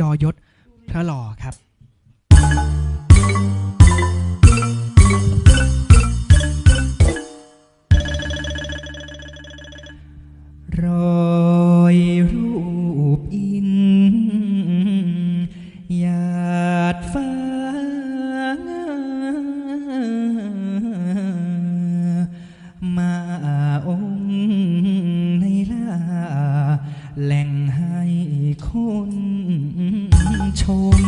ยอยศพระหล่อครับ ชม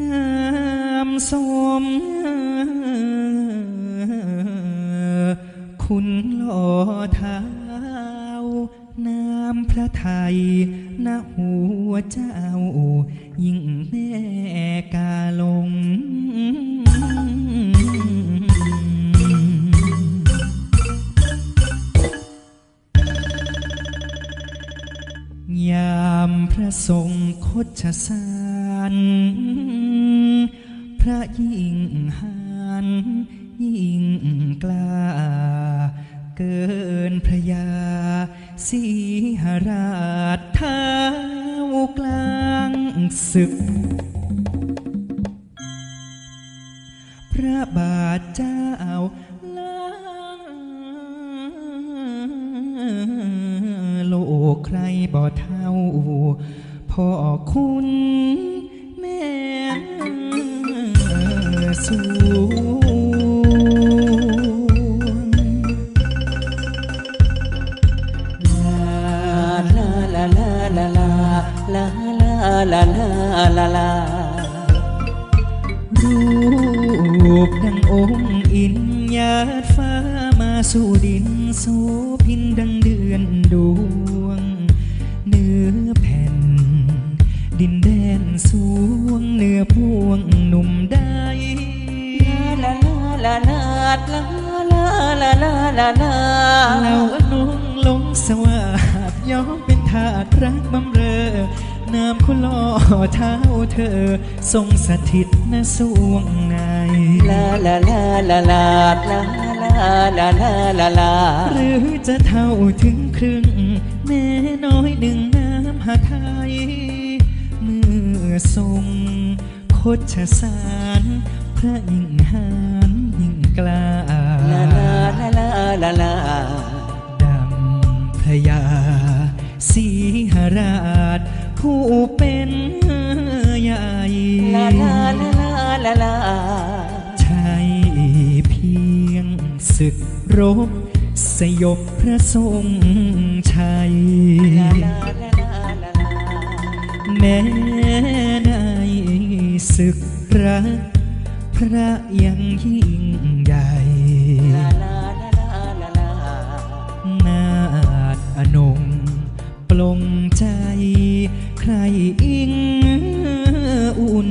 งามสมคุณหล่อเท้าน้ำพระไทยณหัวเจ้า ยิ่งแน่กาลง ระทรงคดชสารพระยิ่งหันยิ่งกล้า เกินพระยาสีหราชท้าวกลางศึก พระบาทเจ้า พ่อคุณแม่สูลาลาลาลาลาลารูปดังองค์อินญาตฟ้ามาสู่ดินสู่พินดังเดือนดู ดินแดนสวงเนื้อพวงหนุ่มได้ลาลาลาลาลาลาลาลาลาเราอนงลงสวาดย้อมเป็นทาสรักบำเรอน้ำคุณล่อเท้าเธอ ทรงสถิตณสวงในลาลาลาลาลาลาลาลาลาลาลาหรือจะเท่าถึงครึ่งแม่น้อยหนึ่ง อทรงโคชสารพระยิ่งหานยิ่งกล้าลาลาลาลาลาดังพระยาสีหราช ผู้เป็นใหญ่ลาลาลาลาลาใช่เพียงศึกรบสยบพระทรงชัย ศึกรักพระยังยิ่งใหญ่ลาลาลาลาลานาดอนงปลงใจ ใครอิงอุ่น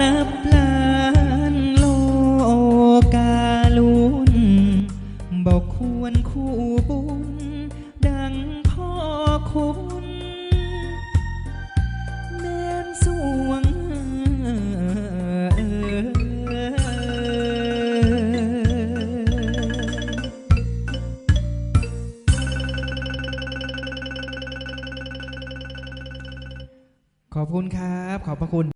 นับล้านโลกาลุน บอกควรคู่บุญ ดังพ่อคุณ ขอบคุณครับ ขอบพระคุณ